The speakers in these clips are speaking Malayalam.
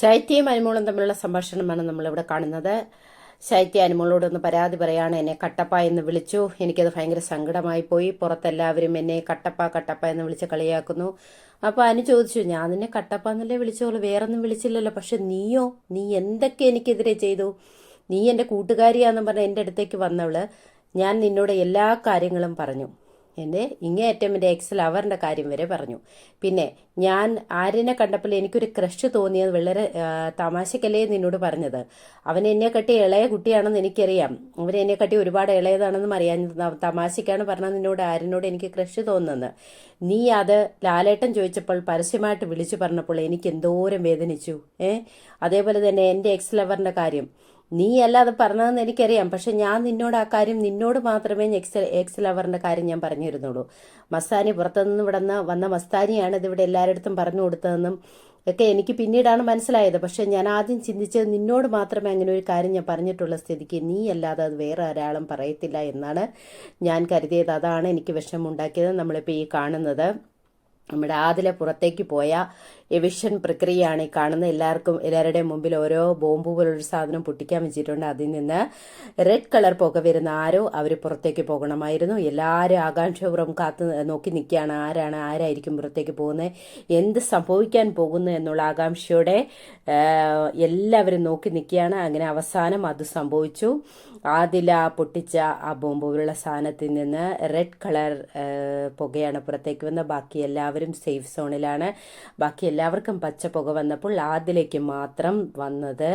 ശൈത്യയും അനുമോളും തമ്മിലുള്ള സംഭാഷണമാണ് നമ്മളിവിടെ കാണുന്നത്. ശൈത്യ അനുമോളോടൊന്ന് പരാതി പറയാണ് എന്നെ കട്ടപ്പ എന്ന് വിളിച്ചു. എനിക്കത് ഭയങ്കര സങ്കടമായി പോയി. പുറത്തെല്ലാവരും എന്നെ കട്ടപ്പ കട്ടപ്പ എന്ന് വിളിച്ച് കളിയാക്കുന്നു. അപ്പോൾ അനു ചോദിച്ചു ഞാൻ നിന്നെ കട്ടപ്പ എന്നല്ലേ വിളിച്ചോളൂ? വേറൊന്നും വിളിച്ചില്ലല്ലോ. പക്ഷെ നീയോ? നീ എന്തൊക്കെ എനിക്കെതിരെ ചെയ്തു? നീ എന്റെ കൂട്ടുകാരിയാന്ന് പറഞ്ഞ് എന്റെ അടുത്തേക്ക് വന്നവൾ ഞാൻ നിന്നോട് എല്ലാ കാര്യങ്ങളും പറഞ്ഞു. എന്റെ ഇങ്ങേയറ്റം എന്റെ എക്സ് ലവറിന്റെ കാര്യം വരെ പറഞ്ഞു. പിന്നെ ഞാൻ ആര്യനെ കണ്ടപ്പോൾ എനിക്കൊരു ക്രഷ് തോന്നിയത് വളരെ തമാശക്കല്ലേ നിന്നോട് പറഞ്ഞത്. അവൻ എന്നെ കട്ടി ഇളയ കുട്ടിയാണെന്ന് എനിക്കറിയാം. അവൻ എന്നെ കട്ടി ഒരുപാട് ഇളയതാണെന്നും അറിയാൻ തമാശക്കാണ് പറഞ്ഞത് നിന്നോട് ആര്യനോട് എനിക്ക് ക്രഷ് തോന്നുന്നത്. നീ അത് ലാലേട്ടൻ ചോദിച്ചപ്പോൾ പരസ്യമായിട്ട് വിളിച്ചു പറഞ്ഞപ്പോൾ എനിക്ക് എന്തോരം വേദനിച്ചു ഏ? അതേപോലെ തന്നെ എന്റെ എക്സ് ലവറിന്റെ കാര്യം. നീ അത് പറഞ്ഞതെന്ന് എനിക്കറിയാം. പക്ഷെ ഞാൻ നിന്നോട് ആ കാര്യം നിന്നോട് മാത്രമേ എക്സ് എക്സൽ അവറിന്റെ കാര്യം ഞാൻ പറഞ്ഞിരുന്നുള്ളൂ. മസ്താനി പുറത്തുനിന്ന് ഇവിടെ വന്ന മസ്താനിയാണ് ഇത് ഇവിടെ എല്ലാവരുടെ പറഞ്ഞു കൊടുത്തതെന്നും ഒക്കെ എനിക്ക് പിന്നീടാണ് മനസ്സിലായത്. പക്ഷെ ഞാൻ ആദ്യം ചിന്തിച്ചത് നിന്നോട് മാത്രമേ അങ്ങനെ ഒരു കാര്യം ഞാൻ പറഞ്ഞിട്ടുള്ള സ്ഥിതിക്ക് നീ അല്ലാതെ അത് വേറെ ഒരാളും പറയത്തില്ല എന്നാണ് ഞാൻ കരുതിയത്. അതാണ് എനിക്ക് വിഷമമുണ്ടാക്കിയത്. നമ്മളിപ്പോൾ ഈ കാണുന്നത്. നമ്മുടെ ആദിലെ പുറത്തേക്ക് പോയ എവിഷൻ പ്രക്രിയയാണ് കാണുന്ന എല്ലാവർക്കും എല്ലാവരുടെയും മുമ്പിൽ ഓരോ ബോംബ് പോലൊരു സാധനം പൊട്ടിക്കാൻ വെച്ചിട്ടുണ്ട്. അതിൽ നിന്ന് റെഡ് കളർ പുക വരുന്ന ആരോ അവർ പുറത്തേക്ക് പോകണമായിരുന്നു. എല്ലാവരും ആകാംക്ഷപൂർവം കാത്ത് നോക്കി നിൽക്കുകയാണ്. ആരാണ് ആരായിരിക്കും പുറത്തേക്ക് പോകുന്നത്? എന്ത് സംഭവിക്കാൻ പോകുന്നു എന്നുള്ള ആകാംക്ഷയോടെ എല്ലാവരും നോക്കി നിൽക്കുകയാണ്. അങ്ങനെ അവസാനം അത് സംഭവിച്ചു. ആദില പൊട്ടിച്ച ആ ബോംബ് പോലുള്ള സാധനത്തിൽ നിന്ന് റെഡ് കളർ പുകയാണ് പുറത്തേക്ക് വന്ന ബാക്കി എല്ലാവരും സേഫ് സോണിലാണ് ബാക്കി എല്ലാവർക്കും പച്ച പുക വന്നപ്പോൾ ആദിലേക്ക് മാത്രം വന്നത്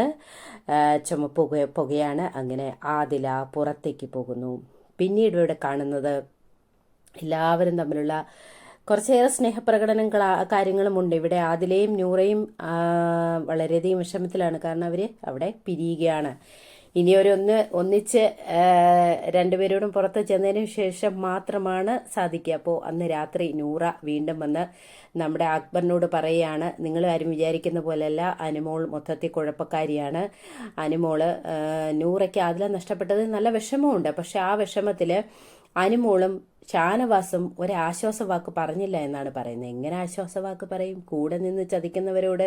ചുമപ്പ് പുക പുകയാണ്. അങ്ങനെ ആദില പുറത്തേക്ക് പോകുന്നു. പിന്നീട് ഇവിടെ കാണുന്നത് എല്ലാവരും തമ്മിലുള്ള കുറച്ചേറെ സ്നേഹപ്രകടനം കാര്യങ്ങളുമുണ്ട് ഇവിടെ ആദിലയും നൂറയും വളരെയധികം വിഷമത്തിലാണ്. കാരണം അവർ അവിടെ പിരിയുകയാണ്. ഇനി ഒരു ഒന്ന് ഒന്നിച്ച് രണ്ടുപേരോടും പുറത്ത് ചെന്നതിന് ശേഷം മാത്രമാണ് സാധിക്കുക. അപ്പോൾ അന്ന് രാത്രി നൂറ വീണ്ടും വന്ന് നമ്മുടെ അക്ബറിനോട് പറയുകയാണ് നിങ്ങൾ ആരും വിചാരിക്കുന്ന പോലെയല്ല അനുമോൾ മൊത്തത്തിൽ കുഴപ്പക്കാരിയാണ്. അനുമോൾ നൂറയ്ക്ക് ആദ്യം നഷ്ടപ്പെട്ടത് നല്ല വിഷമമുണ്ട്. പക്ഷെ ആ വിഷമത്തിൽ അനുമോളും ഷാനവാസും ഒരാശ്വാസവാക്ക് പറഞ്ഞില്ല എന്നാണ് പറയുന്നത്. എങ്ങനെ ആശ്വാസവാക്ക് പറയും? കൂടെ നിന്ന് ചതിക്കുന്നവരോട്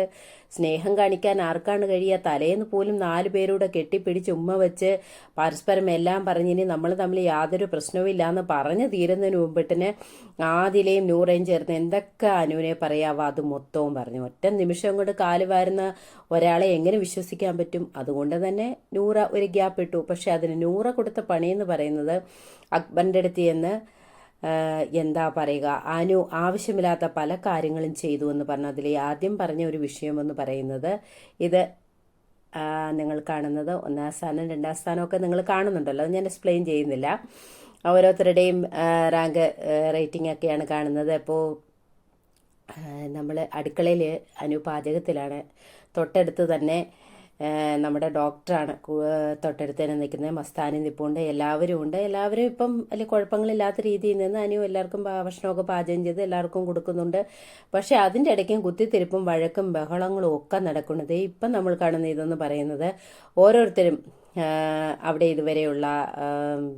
സ്നേഹം കാണിക്കാൻ ആർക്കാണ് കഴിയുക? തലേന്ന് പോലും നാല് പേരോട് കെട്ടിപ്പിടിച്ച് ഉമ്മ വെച്ച് പരസ്പരം എല്ലാം പറഞ്ഞിനി നമ്മൾ തമ്മിൽ യാതൊരു പ്രശ്നവും ഇല്ലാന്ന് പറഞ്ഞു തീരുന്നതിന് മുമ്പിട്ടിന് ആദിലെയും നൂറേയും ചേർന്ന് എന്തൊക്കെ അനുവിനെ പറയാവോ അത് മൊത്തവും പറഞ്ഞു. ഒറ്റ നിമിഷം കൊണ്ട് കാൽ വാരുന്ന ഒരാളെ എങ്ങനെ വിശ്വസിക്കാൻ പറ്റും? അതുകൊണ്ട് തന്നെ നൂറ ഒരു ഗ്യാപ്പ് ഇട്ടു. പക്ഷെ അതിന് നൂറ കൊടുത്ത പണിയെന്ന് പറയുന്നത് അക്ബറിന്റെ അടുത്ത് ആഹ് എന്താ പറയുക അനു ആവശ്യമില്ലാത്ത പല കാര്യങ്ങളും ചെയ്തു എന്ന് പറഞ്ഞ അതിൽ ആദ്യം പറഞ്ഞ ഒരു വിഷയം എന്ന് പറയുന്നത് ഇത് നിങ്ങൾ കാണുന്നത് ഒന്നാം സ്ഥാനം രണ്ടാം സ്ഥാനമൊക്കെ നിങ്ങൾ കാണുന്നുണ്ടല്ലോ ഞാൻ എക്സ്പ്ലെയിൻ ചെയ്യുന്നില്ല. ഓരോരുത്തരുടെയും റാങ്ക് റേറ്റിംഗ് ഒക്കെയാണ് കാണുന്നത്. അപ്പോൾ നമ്മൾ അടുക്കളയിൽ അനു പാചകത്തിലാണ്. തൊട്ടടുത്ത് തന്നെ നമ്മുടെ ഡോക്ടറാണ്. തൊട്ടടുത്ത് തന്നെ നിൽക്കുന്നത് മസ്താനി നിൽപ്പുണ്ട് എല്ലാവരും ഉണ്ട്. എല്ലാവരും ഇപ്പം വലിയ കുഴപ്പങ്ങളില്ലാത്ത രീതിയിൽ നിന്ന് അനിയും എല്ലാവർക്കും ഭക്ഷണമൊക്കെ പാചകം ചെയ്ത് എല്ലാവർക്കും കൊടുക്കുന്നുണ്ട്. പക്ഷേ അതിന്റെ ഇടയ്ക്കും കുത്തിത്തിരിപ്പും വഴക്കും ബഹളങ്ങളും ഒക്കെ നടക്കുന്നത് ഇപ്പം നമ്മൾ കാണുന്ന ഇതെന്ന് പറയുന്നത് ഓരോരുത്തരും അവിടെ ഇതുവരെയുള്ള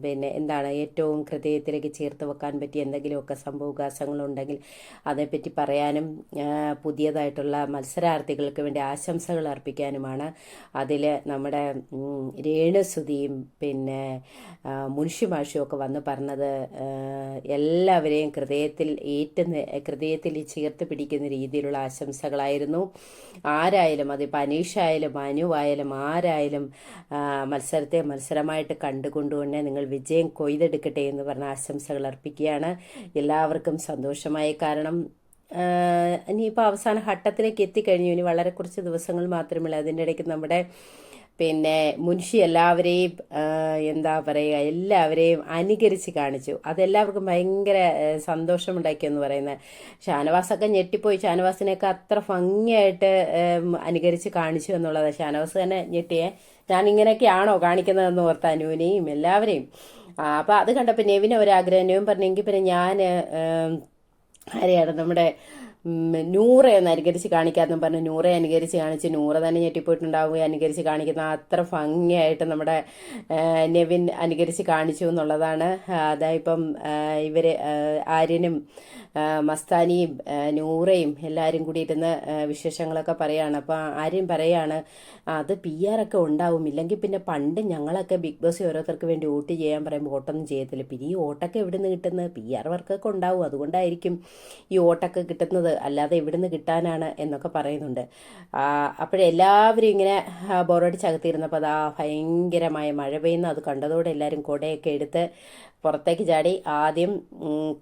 പിന്നെ എന്താണ് ഏറ്റവും ഹൃദയത്തിലേക്ക് ചേർത്ത് വെക്കാൻ പറ്റിയ എന്തെങ്കിലുമൊക്കെ സംഭവവികാസങ്ങളുണ്ടെങ്കിൽ അതേപ്പറ്റി പറയാനും പുതിയതായിട്ടുള്ള മത്സരാർത്ഥികൾക്ക് വേണ്ടി ആശംസകൾ അർപ്പിക്കാനുമാണ്. അതിൽ നമ്മുടെ രേണുസുതിയും പിന്നെ മുൻഷി മാഷും വന്ന് പറഞ്ഞത് എല്ലാവരെയും ഹൃദയത്തിൽ ഏറ്റുന്ന ഹൃദയത്തിൽ ചേർത്ത് പിടിക്കുന്ന രീതിയിലുള്ള ആശംസകളായിരുന്നു. ആരായാലും അതിപ്പോൾ അനീഷായാലും അനുവായാലും ആരായാലും മത്സരത്തെ മത്സരമായിട്ട് കണ്ടുകൊണ്ട് തന്നെ നിങ്ങൾ വിജയം കൊയ്തെടുക്കട്ടെ എന്ന് പറഞ്ഞ ആശംസകൾ അർപ്പിക്കുകയാണ്. എല്ലാവർക്കും സന്തോഷമായി കാരണം. ഇനിയിപ്പോൾ അവസാന ഘട്ടത്തിലേക്ക് എത്തിക്കഴിഞ്ഞു. ഇനി വളരെ കുറച്ച് ദിവസങ്ങൾ മാത്രമേ അതിന്റെ ഇടയ്ക്ക് നമ്മുടെ പിന്നെ മുൻഷി എല്ലാവരെയും എന്താ പറയുക എല്ലാവരെയും അനുകരിച്ച് കാണിച്ചു. അതെല്ലാവർക്കും ഭയങ്കര സന്തോഷമുണ്ടാക്കിയെന്ന് പറയുന്നത്. ഷാനവാസൊക്കെ ഞെട്ടിപ്പോയി. ഷാനവാസിനെയൊക്കെ അത്ര ഭംഗിയായിട്ട് അനുകരിച്ച് കാണിച്ചു എന്നുള്ളത് ഷാനവാസ് തന്നെ ഞെട്ടിയേ. ഞാൻ ഇങ്ങനെയൊക്കെയാണോ കാണിക്കുന്നതെന്ന് ഓർത്ത അനുവിനെയും എല്ലാവരെയും. അപ്പോൾ അത് കണ്ടപ്പോൾ നെവിന് ഒരാഗ്രഹം. നെവിൻ പറഞ്ഞെങ്കിൽ പിന്നെ ഞാൻ ആരെയാണ് നമ്മുടെ നൂറെ ഒന്ന് അനുകരിച്ച് കാണിക്കാമെന്നും പറഞ്ഞ് നൂറെ അനുകരിച്ച് കാണിച്ച് നൂറ് തന്നെ ഞെട്ടിപ്പോയിട്ടുണ്ടാവുക അനുകരിച്ച് കാണിക്കുന്ന അത്ര ഭംഗിയായിട്ട് നമ്മുടെ നെവിൻ അനുകരിച്ച് കാണിച്ചു എന്നുള്ളതാണ്. അതായപ്പം ഇവർ ആര്യനും മസ്താനിയും നൂറയും എല്ലാവരും കൂടി ഇരുന്ന് വിശേഷങ്ങളൊക്കെ പറയാണ്. അപ്പോൾ ആര്യൻ പറയാണ് അത് പി ആർ ഒക്കെ ഉണ്ടാവും. ഇല്ലെങ്കിൽ പിന്നെ പണ്ട് ഞങ്ങളൊക്കെ ബിഗ് ബോസ് ഓരോരുത്തർക്ക് വേണ്ടി വോട്ട് ചെയ്യാൻ പറയുമ്പോൾ വോട്ടൊന്നും ചെയ്യത്തില്ല. പിന്നെ ഈ വോട്ടൊക്കെ എവിടെ നിന്ന് കിട്ടുന്നത് പി ആർ വർക്കൊക്കെ ഉണ്ടാവും. അതുകൊണ്ടായിരിക്കും ഈ വോട്ടൊക്കെ കിട്ടുന്നത്. അല്ലാതെ എവിടുന്ന് കിട്ടാനാണ് എന്നൊക്കെ പറയുന്നുണ്ട്. അപ്പോഴെല്ലാവരും ഇങ്ങനെ ബോറടിച്ചകത്തിരുന്നപ്പോൾ അതാ ഭയങ്കരമായ മഴ പെയ്യുന്നു. അത് കണ്ടതോടെ എല്ലാവരും കൊടയൊക്കെ എടുത്ത് പുറത്തേക്ക് ചാടി ആദ്യം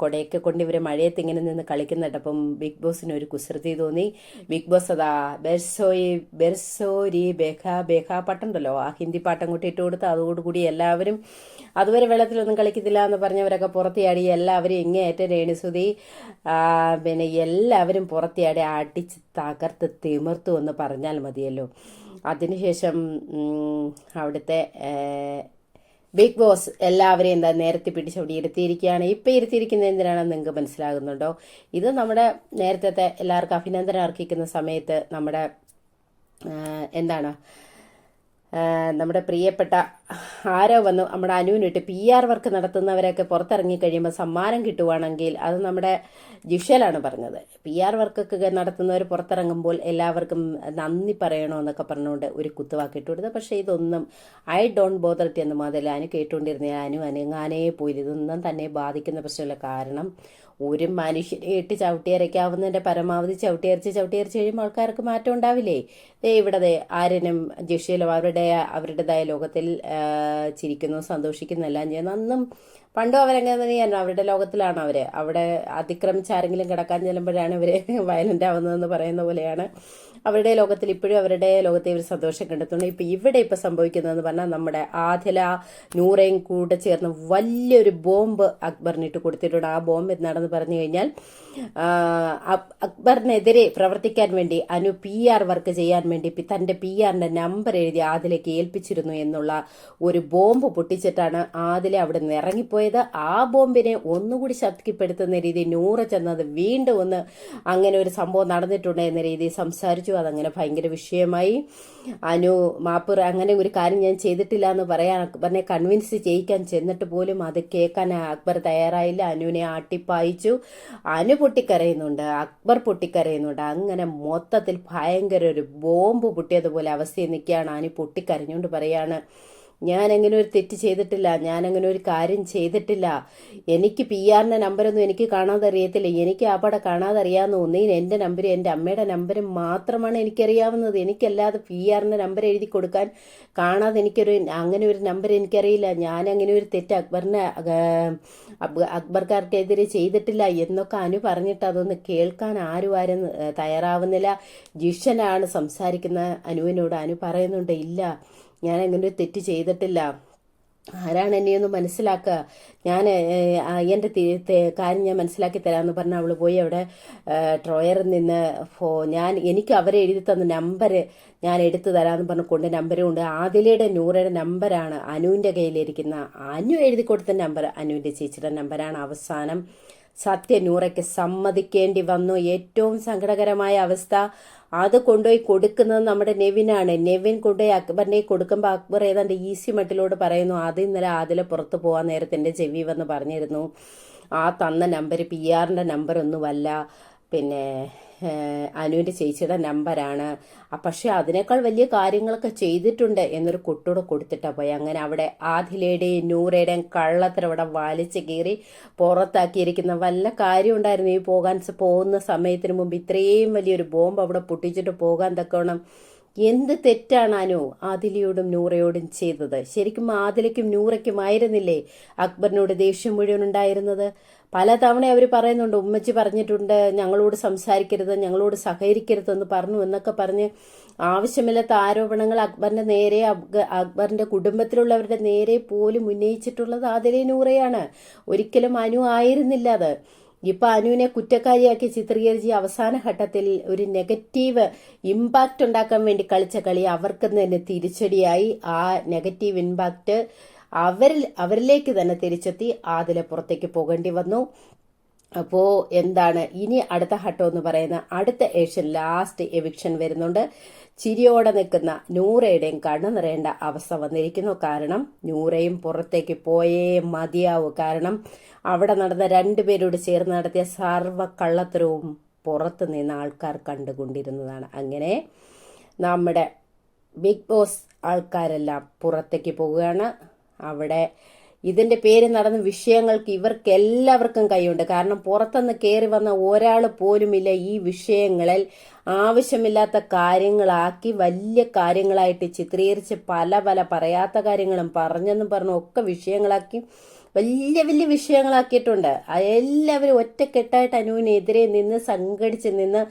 കൊടയൊക്കെ കൊണ്ട് ഇവർ മഴയത്ത് ഇങ്ങനെ നിന്ന് കളിക്കുന്നുണ്ട് അപ്പം ബിഗ് ബോസിന് ഒരു കുസൃതി തോന്നി. ബിഗ് ബോസ് അതാ ബെർസോയി ബെർസോരി ബെഹ ബെഹ പാട്ടുണ്ടല്ലോ. ആ ഹിന്ദി പാട്ടം കൂട്ടി ഇട്ട് കൊടുത്ത് അതോടുകൂടി എല്ലാവരും അതുവരെ വെള്ളത്തിലൊന്നും കളിക്കത്തില്ല എന്ന് പറഞ്ഞവരൊക്കെ പുറത്തിയാടി എല്ലാവരും ഇങ്ങേയറ്റം രേണുസുതി പിന്നെ എല്ലാവരും പുറത്തിയാടി അടിച്ച് തകർത്ത് തിമിർത്തു എന്ന് പറഞ്ഞാൽ മതിയല്ലോ. അതിനുശേഷം അവിടുത്തെ ബിഗ് ബോസ് എല്ലാവരെയും എന്താ നേരത്തെ പിടിച്ചവിടെ ഇരുത്തിയിരിക്കുകയാണ്. ഇപ്പം ഇരുത്തിയിരിക്കുന്നത് എന്തിനാണെന്ന് നിങ്ങൾക്ക് മനസ്സിലാകുന്നുണ്ടോ? ഇത് നമ്മുടെ നേരത്തെ എല്ലാവർക്കും അഭിനന്ദനം അർഹിക്കുന്ന സമയത്ത് നമ്മുടെ എന്താണ് നമ്മുടെ പ്രിയപ്പെട്ട ആരോ വന്ന്. നമ്മുടെ അനുവിനിട്ട് പി ആർ വർക്ക് നടത്തുന്നവരൊക്കെ പുറത്തിറങ്ങി കഴിയുമ്പോൾ സമ്മാനം കിട്ടുവാണെങ്കിൽ അത് നമ്മുടെ ജിഷലാണ് പറഞ്ഞത്. പി ആർ വർക്കൊക്കെ നടത്തുന്നവർ പുറത്തിറങ്ങുമ്പോൾ എല്ലാവർക്കും നന്ദി പറയണോ എന്നൊക്കെ പറഞ്ഞുകൊണ്ട് ഒരു കുത്തുവാക്ക് ഇട്ട് കൊടുത്തത് പക്ഷേ ഇതൊന്നും ഐ ഡോണ്ട് ബോധർട്ടി എന്ന് മാത്രമല്ല അനു കേട്ടുകൊണ്ടിരുന്ന അനു അനങ്ങാനേ പോയി ഇതൊന്നും തന്നെ ബാധിക്കുന്ന പ്രശ്നമില്ല. കാരണം ഒരു മനുഷ്യനെ ഇട്ട് ചവിട്ടിയരയ്ക്കാവുന്നതിന്റെ പരമാവധി ചവിട്ടിയരച്ച് ചവിട്ടിയരച്ച് കഴിയുമ്പോൾ ആൾക്കാർക്ക് മാറ്റം ഉണ്ടാവില്ലേ? ഇവിടെ ആര്യനും ജിഷയിലും അവരുടെ അവരുടേതായ ലോകത്തിൽ ചിരിക്കുന്നു സന്തോഷിക്കുന്നു എല്ലാം ചെയ്യുന്നു. അന്നും പണ്ടും അവരങ്ങനെ തന്നെയായിരുന്നു. അവരുടെ ലോകത്തിലാണ് അവർ. അവിടെ അതിക്രമിച്ച് ആരെങ്കിലും കിടക്കാൻ ചെല്ലുമ്പോഴാണ് ഇവർ വയലന്റ് ആവുന്നതെന്ന് പറയുന്ന പോലെയാണ്. അവരുടെ ലോകത്തിൽ ഇപ്പോഴും അവരുടെ ലോകത്തെ ഇവർ സന്തോഷം കണ്ടെത്തുന്നു ഇപ്പൊ ഇവിടെ ഇപ്പൊ സംഭവിക്കുന്നതെന്ന് പറഞ്ഞാൽ നമ്മുടെ ആദില നൂറയും കൂടെ ചേർന്ന് വലിയൊരു ബോംബ് അക്ബറിനിട്ട് കൊടുത്തിട്ടുണ്ട്. ആ ബോംബ് എന്താണെന്ന് പറഞ്ഞു കഴിഞ്ഞാൽ അക്ബറിനെതിരെ പ്രവർത്തിക്കാൻ വേണ്ടി അനു പി ആർ വർക്ക് ചെയ്യാൻ വേണ്ടി തന്റെ പി ആറിന്റെ നമ്പർ എഴുതി ആദിലേക്ക് ഏൽപ്പിച്ചിരുന്നു എന്നുള്ള ഒരു ബോംബ് പൊട്ടിച്ചിട്ടാണ് ആദിലെ അവിടെ നിന്ന് ഇറങ്ങിപ്പോയത്. ആ ബോംബിനെ ഒന്നുകൂടി ശക്തിപ്പെടുത്തുന്ന രീതി നൂറ് ചെന്നത് വീണ്ടും ഒന്ന് അങ്ങനെ ഒരു സംഭവം നടന്നിട്ടുണ്ട് എന്ന രീതിയിൽ സംസാരിച്ചു. അതങ്ങനെ ഭയങ്കര വിഷയമായി. അനു മാപ്പ് അങ്ങനെ ഒരു കാര്യം ഞാൻ ചെയ്തിട്ടില്ല എന്ന് പറയാൻ അക്ബറിനെ കൺവിൻസ് ചെയ്യിക്കാൻ ചെന്നിട്ട് പോലും അത് കേൾക്കാൻ അക്ബർ തയ്യാറായില്ല. അനുവിനെ ആട്ടിപ്പായിച്ചു. അനു പൊട്ടിക്കരയുന്നുണ്ട്. അക്ബർ പൊട്ടിക്കരയുന്നുണ്ട്. അങ്ങനെ മൊത്തത്തിൽ ഭയങ്കര ഒരു ബോംബ് പൊട്ടിയതുപോലെ അവസ്ഥയിൽ നിൽക്കുകയാണ്. ആനി പൊട്ടിക്കരഞ്ഞുകൊണ്ട് പറയാണ് ഞാൻ അങ്ങനെ ഒരു തെറ്റ് ചെയ്തിട്ടില്ല? ഞാൻ അങ്ങനെ ഒരു കാര്യം ചെയ്തിട്ടില്ല? എനിക്ക് പി ആറിന്റെ നമ്പരൊന്നും എനിക്ക് കാണാതെ അറിയത്തില്ല എനിക്ക് ആ പടം കാണാതെ അറിയാവുന്ന ഒന്നീ എന്റെ നമ്പരും എന്റെ അമ്മയുടെ നമ്പരും മാത്രമാണ് എനിക്കറിയാവുന്നത്. എനിക്കല്ലാതെ പി ആറിന്റെ നമ്പർ എഴുതി കൊടുക്കാൻ കാണാതെ എനിക്കൊരു അങ്ങനെ ഒരു നമ്പർ എനിക്കറിയില്ല. ഞാൻ അങ്ങനെ ഒരു തെറ്റ് അക്ബറിനെ അക്ബർക്കാർക്കെതിരെ ചെയ്തിട്ടില്ല എന്നൊക്കെ അനു പറഞ്ഞിട്ട് അതൊന്ന് കേൾക്കാൻ ആരും ആരും തയ്യാറാവുന്നില്ല. ജിഷനാണ് സംസാരിക്കുന്ന അനുവിനോട് അനു പറയുന്നുണ്ട് ഇല്ല. ഞാൻ അങ്ങനെ ഒരു തെറ്റ് ചെയ്തിട്ടില്ല. ആരാണ് എന്നെയൊന്ന് മനസ്സിലാക്കുക. ഞാൻ എന്റെ കാര്യം ഞാൻ മനസ്സിലാക്കി തരാമെന്ന് പറഞ്ഞ് അവൾ പോയി അവിടെ ട്രോയറിൽ നിന്ന് ഫോ ഞാൻ എനിക്ക് അവരെ എഴുതി തന്ന നമ്പർ ഞാൻ എടുത്തു തരാമെന്ന് പറഞ്ഞ് കൊണ്ട് നമ്പരും ഉണ്ട്. ആദിലയുടെ നൂറയുടെ നമ്പറാണ് അനുവിന്റെ കയ്യിലിരിക്കുന്ന. അനു എഴുതി കൊടുത്ത നമ്പർ അനുവിന്റെ ചേച്ചിയുടെ നമ്പറാണ് അവസാനം. സത്യ നൂറയ്ക്ക് സമ്മതിക്കേണ്ടി വന്നു. ഏറ്റവും സങ്കടകരമായ അവസ്ഥ. അത് കൊണ്ടുപോയി കൊടുക്കുന്നത് നമ്മുടെ നെവിനാണ്. നെവിൻ കൊണ്ടുപോയി അക്ബറിനെ കൊടുക്കുമ്പോൾ അക്ബർ ഏതാണ്ട് ഈസി മട്ടിലോട് പറയുന്നു അത് ഇന്നലെ ആദിലെ പുറത്ത് പോകാൻ നേരത്തെ എന്റെ ചെവി വന്ന് പറഞ്ഞിരുന്നു. ആ തന്ന നമ്പർ പി ആറിന്റെ നമ്പർ ഒന്നുമല്ല പിന്നെ അനുവിന്റെ ചേച്ചിയുടെ നമ്പറാണ്. പക്ഷെ അതിനേക്കാൾ വലിയ കാര്യങ്ങളൊക്കെ ചെയ്തിട്ടുണ്ട് എന്നൊരു കുട്ടിയോട് കൊടുത്തിട്ടാണ് പോയി. അങ്ങനെ അവിടെ ആദിലയുടെയും നൂറയുടെയും കള്ളത്തിൽ അവിടെ വലിച്ചു കീറി പുറത്താക്കിയിരിക്കുന്ന വല്ല കാര്യം ഉണ്ടായിരുന്നു? ഈ പോകാൻ പോകുന്ന സമയത്തിന് മുമ്പ് ഇത്രയും വലിയൊരു ബോംബ് അവിടെ പൊട്ടിച്ചിട്ട് പോകാൻ തക്കവണ്ണം എന്ത് തെറ്റാണ് അനു ആദിലിയോടും നൂറയോടും ചെയ്തത്. ശരിക്കും ആദിലയ്ക്കും നൂറയ്ക്കുമായിരുന്നില്ലേ അക്ബറിനോട് ദേഷ്യം മുഴുവൻ ഉണ്ടായിരുന്നത്? പലതവണ അവർ പറയുന്നുണ്ട് ഉമ്മച്ചി പറഞ്ഞിട്ടുണ്ട് ഞങ്ങളോട് സംസാരിക്കരുത് ഞങ്ങളോട് സഹകരിക്കരുതെന്ന് പറഞ്ഞു എന്നൊക്കെ പറഞ്ഞ് ആവശ്യമില്ലാത്ത ആരോപണങ്ങൾ അക്ബറിന്റെ നേരെ അക്ബറിന്റെ കുടുംബത്തിലുള്ളവരുടെ നേരെ പോലും ഉന്നയിച്ചിട്ടുള്ളത് ആദിലെ നൂറയാണ്. ഒരിക്കലും അനു ആയിരുന്നില്ല അത്. ഇപ്പൊ അനുവിനെ കുറ്റക്കാരിയാക്കി ചിത്രീകരിച്ച് അവസാന ഘട്ടത്തിൽ ഒരു നെഗറ്റീവ് ഇമ്പാക്റ്റ് ഉണ്ടാക്കാൻ വേണ്ടി കളിച്ച കളി അവർക്ക് തന്നെ തിരിച്ചടിയായി. ആ നെഗറ്റീവ് ഇമ്പാക്റ്റ് അവരിൽ അവരിലേക്ക് തന്നെ തിരിച്ചെത്തി. ആതിലെ പുറത്തേക്ക് പോകേണ്ടി വന്നു. അപ്പോൾ എന്താണ്? ഇനി അടുത്ത ഹട്ടോ എന്ന് പറയുന്ന അടുത്ത ഏഷ്യൻ ലാസ്റ്റ് എവിക്ഷൻ വരുന്നുണ്ട്. ചിരിയോടെ നിൽക്കുന്ന നൂറയുടെയും കണ്ണു നിറയേണ്ട അവസ്ഥ വന്നിരിക്കുന്നു. കാരണം നൂറയും പുറത്തേക്ക് പോയേ മതിയാവൂ. കാരണം അവിടെ നടന്ന രണ്ടുപേരോട് ചേർന്ന് നടത്തിയ സർവ കള്ളത്തരവും പുറത്ത് നിന്ന് ആൾക്കാർ കണ്ടുകൊണ്ടിരുന്നതാണ്. അങ്ങനെ നമ്മുടെ ബിഗ് ബോസ് ആൾക്കാരെല്ലാം പുറത്തേക്ക് പോവുകയാണ്. അവിടെ ഇതിന്റെ പേര് നടന്ന വിഷയങ്ങൾക്ക് ഇവർക്ക് എല്ലാവർക്കും കൈയുണ്ട്. കാരണം പുറത്തുനിന്ന് കയറി വന്ന ഒരാൾ പോലുമില്ല ഈ വിഷയങ്ങളിൽ ആവശ്യമില്ലാത്ത കാര്യങ്ങളാക്കി വലിയ കാര്യങ്ങളായിട്ട് ചിത്രീകരിച്ച് പല പല പറയാത്ത കാര്യങ്ങളും പറഞ്ഞെന്നും പറഞ്ഞു ഒക്കെ വിഷയങ്ങളാക്കി വലിയ വലിയ വിഷയങ്ങളാക്കിയിട്ടുണ്ട്. എല്ലാവരും ഒറ്റക്കെട്ടായിട്ട് അനുവിനെതിരെ നിന്ന് സംഘടിച്ച് നിന്ന്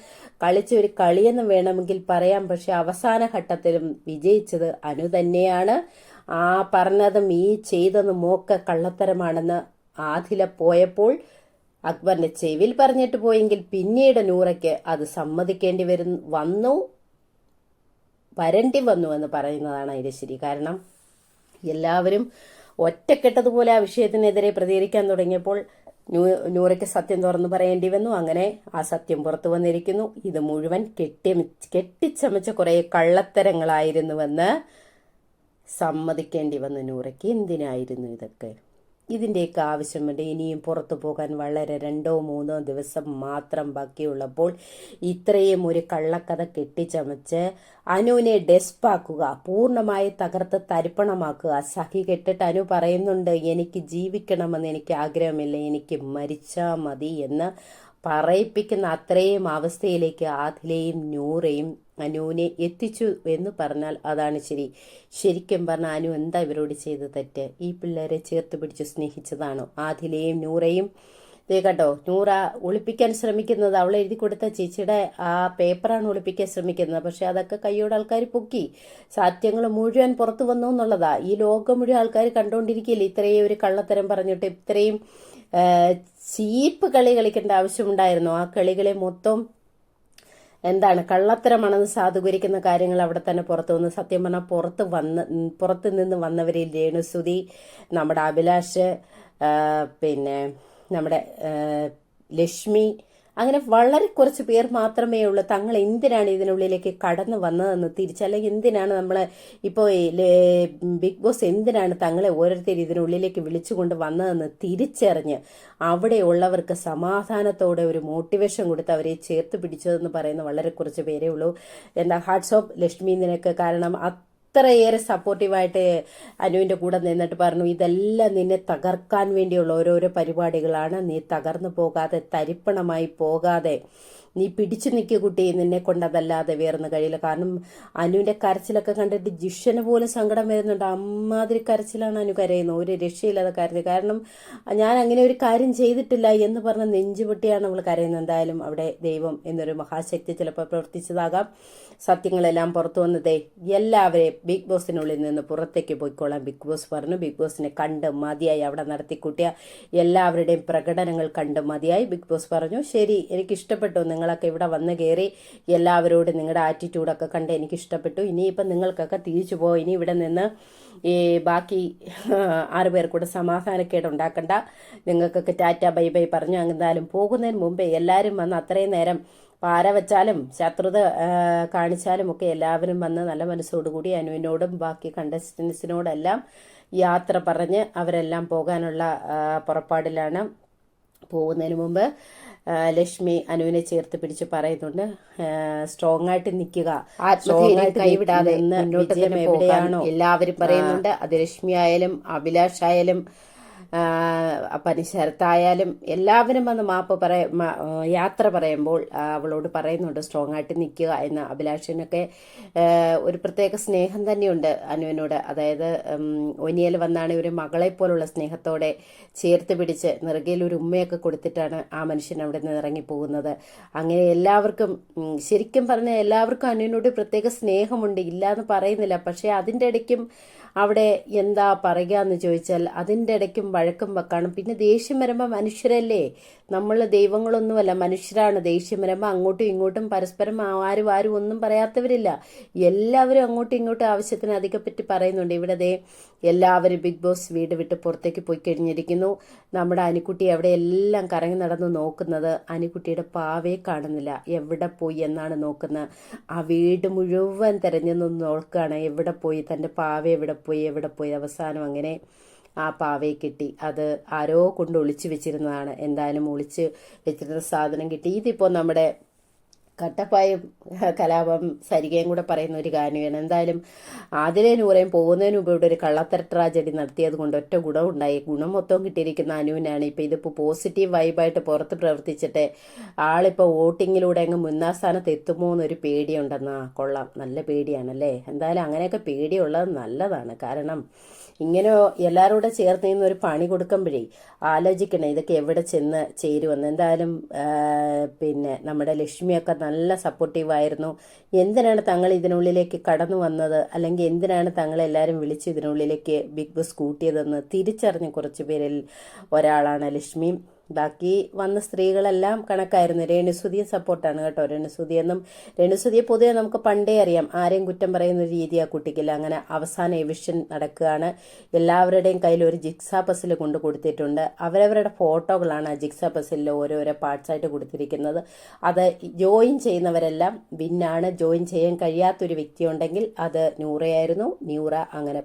കളിച്ച ഒരു കളിയെന്ന് വേണമെങ്കിൽ പറയാം. പക്ഷെ അവസാന ഘട്ടത്തിലും വിജയിച്ചത് അനു തന്നെയാണ്. ആ പറഞ്ഞതും ഈ ചെയ്തതും ഒക്കെ കള്ളത്തരമാണെന്ന് ആദില പോയപ്പോൾ അക്ബറിന്റെ ചെവിൽ പറഞ്ഞിട്ട് പോയെങ്കിൽ പിന്നീട് നൂറയ്ക്ക് അത് സമ്മതിക്കേണ്ടി വരും വന്നു വരണ്ടി വന്നു എന്ന് പറയുന്നതാണ് അതിന്റെ ശരി കാരണം. എല്ലാവരും ഒറ്റക്കെട്ടതുപോലെ ആ വിഷയത്തിനെതിരെ പ്രതികരിക്കാൻ തുടങ്ങിയപ്പോൾ നൂറയ്ക്ക് സത്യം തുറന്നു പറയേണ്ടി വന്നു. അങ്ങനെ ആ സത്യം പുറത്തു വന്നിരിക്കുന്നു. ഇത് മുഴുവൻ കെട്ടി കെട്ടിച്ചമച്ച കുറേ കള്ളത്തരങ്ങളായിരുന്നുവെന്ന് സമ്മതിക്കേണ്ടി വന്ന നൂറയ്ക്ക് എന്തിനായിരുന്നു ഇതൊക്കെ? ഇതിന്റെയൊക്കെ ആവശ്യമുണ്ട് ഇനിയും പുറത്തു പോകാൻ വളരെ രണ്ടോ മൂന്നോ ദിവസം മാത്രം ബാക്കിയുള്ളപ്പോൾ ഇത്രയും ഒരു കള്ളക്കഥ കെട്ടിച്ചമച്ച് അനുവിനെ ഡെസ്പാക്കുക പൂർണമായി തകർത്ത് തരിപ്പണമാക്കുക. സഹി കെട്ടിട്ട് അനു പറയുന്നുണ്ട് എനിക്ക് ജീവിക്കണമെന്ന് എനിക്ക് ആഗ്രഹമില്ല. എനിക്ക് മരിച്ചാൽ മതി എന്ന് പറയിപ്പിക്കുന്ന അത്രയും അവസ്ഥയിലേക്ക് ആദിലയും നൂറയും അനുവിനെ എത്തിച്ചു എന്ന് പറഞ്ഞാൽ അതാണ് ശരി. ശരിക്കും പറഞ്ഞാൽ അനു എന്താ ഇവരോട് ചെയ്ത തെറ്റ്? ഈ പിള്ളേരെ ചേർത്ത് പിടിച്ച് സ്നേഹിച്ചതാണോ? ആദിലയും നൂറയും ദേ കേട്ടോ നൂറ ഒളിപ്പിക്കാൻ ശ്രമിക്കുന്നത് അവൾ എഴുതി കൊടുത്ത ചേച്ചിയുടെ ആ പേപ്പറാണ് ഒളിപ്പിക്കാൻ ശ്രമിക്കുന്നത്. പക്ഷെ അതൊക്കെ കൈയോടെ ആൾക്കാർ പൊക്കി. സാത്യങ്ങൾ മുഴുവൻ പുറത്തു വന്നു എന്നുള്ളതാ. ഈ ലോകം മുഴുവൻ ആൾക്കാർ കണ്ടുകൊണ്ടിരിക്കില്ല ഇത്രയും ഒരു കള്ളത്തരം പറഞ്ഞിട്ട് ഇത്രയും ചീപ്പ് കളി കളിക്കേണ്ട ആവശ്യമുണ്ടായിരുന്നു. ആ കളികളെ മൊത്തം എന്താണ് കള്ളത്തരമാണെന്ന് സാധൂകരിക്കുന്ന കാര്യങ്ങൾ അവിടെ തന്നെ പുറത്തു വന്ന്. സത്യം പറഞ്ഞാൽ പുറത്ത് വന്ന് പുറത്ത് നിന്ന് വന്നവരിൽ രേണുസുതി നമ്മുടെ അഭിലാഷ് പിന്നെ നമ്മുടെ ലക്ഷ്മി. അങ്ങനെ വളരെ കുറച്ച് പേർ മാത്രമേ ഉള്ളൂ. തങ്ങൾ എന്തിനാണ് ഇതിനുള്ളിലേക്ക് കടന്നു വന്നതെന്ന് തിരിച്ചല്ലെങ്കിൽ എന്തിനാണ് നമ്മൾ ഇപ്പോൾ ബിഗ് ബോസ് എന്തിനാണ് തങ്ങളെ ഓരോരുത്തർ ഇതിനുള്ളിലേക്ക് വിളിച്ചുകൊണ്ട് വന്നതെന്ന് തിരിച്ചറിഞ്ഞ് അവിടെയുള്ളവർക്ക് സമാധാനത്തോടെ ഒരു മോട്ടിവേഷൻ കൊടുത്ത് അവരെ ചേർത്ത് പിടിച്ചതെന്ന് പറയുന്ന വളരെ കുറച്ച് പേരേ ഉള്ളൂ. എന്താ ഹാർട്ട്സ് ഓഫ് ലക്ഷ്മി നിനക്ക് കാരണം അത്രയേറെ സപ്പോർട്ടീവായിട്ട് അനുവിന്റെ കൂടെ നിന്നിട്ട് പറഞ്ഞു ഇതെല്ലാം നിന്നെ തകർക്കാൻ വേണ്ടിയുള്ള ഓരോരോ പരിപാടികളാണ്. നീ തകർന്നു പോകാതെ തരിപ്പണമായി പോകാതെ നീ പിടിച്ചു നിൽക്കുക കുട്ടി നിന്നെ കൊണ്ടതല്ലാതെ വേർന്ന് കഴിയില്ല. കാരണം അനുവിന്റെ കരച്ചിലൊക്കെ കണ്ടിട്ട് ജിഷന് പോലും സങ്കടം വരുന്നുണ്ട്. അമ്മാതിരി കരച്ചിലാണ് അനു കരയുന്നത്. ഒരു രക്ഷയില്ലാതെ കരഞ്ഞത് കാരണം ഞാൻ അങ്ങനെ ഒരു കാര്യം ചെയ്തിട്ടില്ല എന്ന് പറഞ്ഞ നെഞ്ചുപൊട്ടിയാണ് അവൾ കരയുന്നത്. എന്തായാലും അവിടെ ദൈവം എന്നൊരു മഹാശക്തി ചിലപ്പോൾ പ്രവർത്തിച്ചതാകാം. സത്യങ്ങളെല്ലാം പുറത്തു വന്നതേ എല്ലാവരെയും ബിഗ് ബോസിനുള്ളിൽ നിന്ന് പുറത്തേക്ക് പോയിക്കോളാം. ബിഗ് ബോസ് പറഞ്ഞു ബിഗ് ബോസിനെ കണ്ട് മതിയായി. അവിടെ നടത്തിക്കൂട്ടിയ എല്ലാവരുടെയും പ്രകടനങ്ങൾ കണ്ട് മതിയായി. ബിഗ് ബോസ് പറഞ്ഞു ശരി എനിക്ക് ഇഷ്ടപ്പെട്ടു നിങ്ങളൊക്കെ ഇവിടെ വന്ന് കയറി എല്ലാവരോടും നിങ്ങളുടെ ആറ്റിറ്റ്യൂഡൊക്കെ കണ്ട് എനിക്ക് ഇഷ്ടപ്പെട്ടു. ഇനിയിപ്പം നിങ്ങൾക്കൊക്കെ തിരിച്ചു പോകും ഇനി ഇവിടെ നിന്ന് ഈ ബാക്കി ആറ് പേർ കൂടെ സമാധാനക്കേട് ഉണ്ടാക്കണ്ട. നിങ്ങൾക്കൊക്കെ ടാറ്റ ബൈ ബൈ പറഞ്ഞു. എന്തായാലും പോകുന്നതിന് മുമ്പേ എല്ലാവരും വന്ന് അത്രയും നേരം പാര വെച്ചാലും ശത്രുത കാണിച്ചാലും ഒക്കെ എല്ലാവരും വന്ന് നല്ല മനസ്സോടുകൂടി അനുവിനോടും ബാക്കി കണ്ടസ്റ്റൻസിനോടെല്ലാം യാത്ര പറഞ്ഞ് അവരെല്ലാം പോകാനുള്ള പുറപ്പാടിലാണ്. പോകുന്നതിന് മുമ്പ് ലക്ഷ്മി അനുവിനെ ചേർത്ത് പിടിച്ച് പറയുന്നുണ്ട് സ്ട്രോങ് ആയിട്ട് നിൽക്കുക കൈവിടാതെ എവിടെയാണോ. എല്ലാവരും പറയുന്നുണ്ട്. അത് ലക്ഷ്മി ആയാലും അഭിലാഷ് ആയാലും പനിശരത്തായാലും എല്ലാവരും വന്ന് മാപ്പ് പറയ യാത്ര പറയുമ്പോൾ അവളോട് പറയുന്നുണ്ട് സ്ട്രോങ് ആയിട്ട് നിൽക്കുക എന്ന് അഭിലാഷനൊക്കെ ഒരു പ്രത്യേക സ്നേഹം തന്നെയുണ്ട് അനുവിനോട്. അതായത് ഒനിയൽ വന്നാണ് ഒരു മകളെ പോലുള്ള സ്നേഹത്തോടെ ചേർത്ത് പിടിച്ച് നിറകയിൽ ഒരു ഉമ്മയൊക്കെ കൊടുത്തിട്ടാണ് ആ മനുഷ്യൻ അവിടെ നിന്ന് ഇറങ്ങിപ്പോകുന്നത്. അങ്ങനെ എല്ലാവർക്കും ശരിക്കും പറഞ്ഞാൽ എല്ലാവർക്കും അനുവിനോട് പ്രത്യേക സ്നേഹമുണ്ട്. ഇല്ല എന്ന് പറയുന്നില്ല. പക്ഷേ അതിന്റെ ഇടയ്ക്കും അവിടെ എന്താ പറയുക എന്ന് ചോദിച്ചാൽ അതിന്റെ ഇടയ്ക്കും വഴക്കും വെക്കാണ്. പിന്നെ ദേഷ്യം വരുമ്പോൾ മനുഷ്യരല്ലേ? നമ്മൾ ദൈവങ്ങളൊന്നുമല്ല മനുഷ്യരാണ്. ദേഷ്യം വരുമ്പോൾ അങ്ങോട്ടും ഇങ്ങോട്ടും പരസ്പരം ആരും ആരും ഒന്നും പറയാത്തവരില്ല. എല്ലാവരും അങ്ങോട്ടും ഇങ്ങോട്ടും ആവശ്യത്തിന് അധികപ്പറ്റി പറയുന്നുണ്ട്. ഇവിടെ ദേ എല്ലാവരും ബിഗ് ബോസ് വീട് വിട്ട് പുറത്തേക്ക് പോയി കഴിഞ്ഞിരിക്കുന്നു. നമ്മുടെ അനിക്കുട്ടി അവിടെ എല്ലാം കറങ്ങി നടന്ന് നോക്കുന്നത് അനിക്കുട്ടിയുടെ പാവയെ കാണുന്നില്ല. എവിടെ പോയി എന്നാണ് നോക്കുന്നത്. ആ വീട് മുഴുവൻ തെരഞ്ഞു നോക്കുകയാണ്. എവിടെ പോയി? തന്റെ പാവ എവിടെ പോയി എവിടെ പോയി അവസാനം അങ്ങനെ ആ പാവയെ കിട്ടി. അത് ആരോ കൊണ്ട് ഒളിച്ചു വെച്ചിരുന്നതാണ്. എന്തായാലും ഒളിച്ച് വെച്ചിരുന്ന സാധനം കിട്ടി. ഇതിപ്പോൾ നമ്മുടെ കട്ടപ്പായും കലാപം സരികയും കൂടെ പറയുന്ന ഒരു ഗാനമാണ്. എന്തായാലും ആതിരേ നൂറേം പോകുന്നതിന് മുമ്പ് ഇവിടെ ഒരു കള്ളത്തര ട്രാജഡി നടത്തിയത് കൊണ്ട് ഒറ്റ ഗുണം ഉണ്ടായി. ഗുണം മൊത്തം കിട്ടിയിരിക്കുന്ന അനുവിനാണ്. ഇപ്പോൾ ഇതിപ്പോൾ പോസിറ്റീവ് വൈബായിട്ട് പുറത്ത് പ്രവർത്തിച്ചിട്ട് ആളിപ്പോൾ വോട്ടിങ്ങിലൂടെ അങ്ങ് മുന്നാം സ്ഥാനത്ത് എത്തുമോ എന്നൊരു പേടിയുണ്ടെന്നാ. കൊള്ളാം. നല്ല പേടിയാണല്ലേ? എന്തായാലും അങ്ങനെയൊക്കെ പേടിയുള്ളത് നല്ലതാണ്. കാരണം ഇങ്ങനെ എല്ലാവരും ചേർന്ന് നിന്ന് ഒരു പണി കൊടുക്കുമ്പോഴേ ആലോചിക്കണം ഇതൊക്കെ എവിടെ ചെന്ന് ചേരുമെന്ന്. എന്തായാലും പിന്നെ നമ്മുടെ ലക്ഷ്മിയൊക്കെ നല്ല സപ്പോർട്ടീവായിരുന്നു എന്തിനാണ് തങ്ങൾ ഇതിനുള്ളിലേക്ക് കടന്നു വന്നത്? അല്ലെങ്കിൽ എന്തിനാണ് തങ്ങളെല്ലാവരും വിളിച്ച് ഇതിനുള്ളിലേക്ക് ബിഗ് ബോസ് കൂട്ടിയതെന്ന് തിരിച്ചറിഞ്ഞ കുറച്ച് പേരിൽ ഒരാളാണ് ലക്ഷ്മി. ബാക്കി വന്ന സ്ത്രീകളെല്ലാം കണക്കായിരുന്നു. രേണുസുതിയും സപ്പോർട്ടാണ് കേട്ടോ. രേണുസുതി എന്നും രേണുസുതിയെ പൊതുവെ നമുക്ക് പണ്ടേ അറിയാം. ആരെയും കുറ്റം പറയുന്ന രീതി ആ കുട്ടിക്കില്ല. അങ്ങനെ അവസാന എവിഷൻ നടക്കുകയാണ്. എല്ലാവരുടെയും കയ്യിൽ ഒരു ജിക്സാ പസിൽ കൊണ്ട് കൊടുത്തിട്ടുണ്ട്. അവരവരുടെ ഫോട്ടോകളാണ് ആ ജിക്സാ പസിലിൽ ഓരോരോ പാർട്സായിട്ട് കൊടുത്തിരിക്കുന്നത്. അത് ജോയിൻ ചെയ്യുന്നവരെല്ലാം വിന്നാണ് ജോയിൻ ചെയ്യാൻ കഴിയാത്തൊരു വ്യക്തി ഉണ്ടെങ്കിൽ അത് ന്യൂറയായിരുന്നു ന്യൂറ അങ്ങനെ